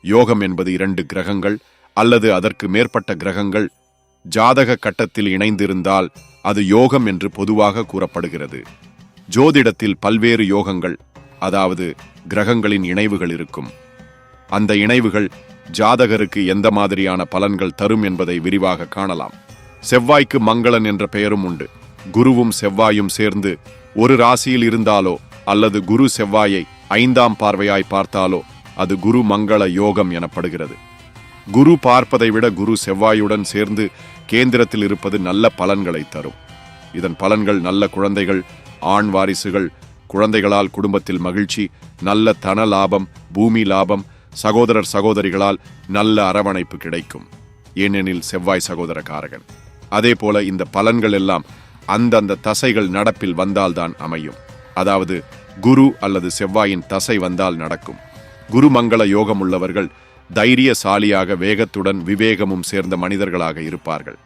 யோகம் என்பது இரண்டு கிரகங்கள் அல்லது அதற்கு மேற்பட்ட கிரகங்கள் ஜாதக கட்டத்தில் இணைந்திருந்தால் அது யோகம் என்று பொதுவாக கூறப்படுகிறது. ஜோதிடத்தில் பல்வேறு யோகங்கள் அதாவது கிரகங்களின் இணைவுகள் இருக்கும். அந்த இணைவுகள் ஜாதகருக்கு எந்த மாதிரியான பலன்கள் தரும் என்பதை விரிவாக காணலாம். செவ்வாய்க்கு மங்களன் என்ற பெயரும் உண்டு. குருவும் செவ்வாயும் சேர்ந்து ஒரு ராசியில் இருந்தாலோ அல்லது குரு செவ்வாயை ஐந்தாம் பார்வையாய் பார்த்தாலோ அது குரு மங்கள யோகம் எனப்படுகிறது. குரு பார்ப்பதை விட குரு செவ்வாயுடன் சேர்ந்து கேந்திரத்தில் இருப்பது நல்ல பலன்களை தரும். இதன் பலன்கள் நல்ல குழந்தைகள் ஆண் வாரிசுகள் குழந்தைகளால் குடும்பத்தில் மகிழ்ச்சி நல்ல தன லாபம் பூமி லாபம் சகோதரர் சகோதரிகளால் நல்ல அரவணைப்பு கிடைக்கும். ஏனெனில் செவ்வாய் சகோதரக்காரகன். அதே போல இந்த பலன்கள் எல்லாம் அந்தந்த தசைகள் நடப்பில் வந்தால்தான் அமையும். அதாவது குரு அல்லது செவ்வாயின் தசை வந்தால் நடக்கும். குருமங்கள யோகம் உள்ளவர்கள் தைரியசாலியாக வேகத்துடன் விவேகமும் சேர்ந்த மனிதர்களாக இருப்பார்கள்.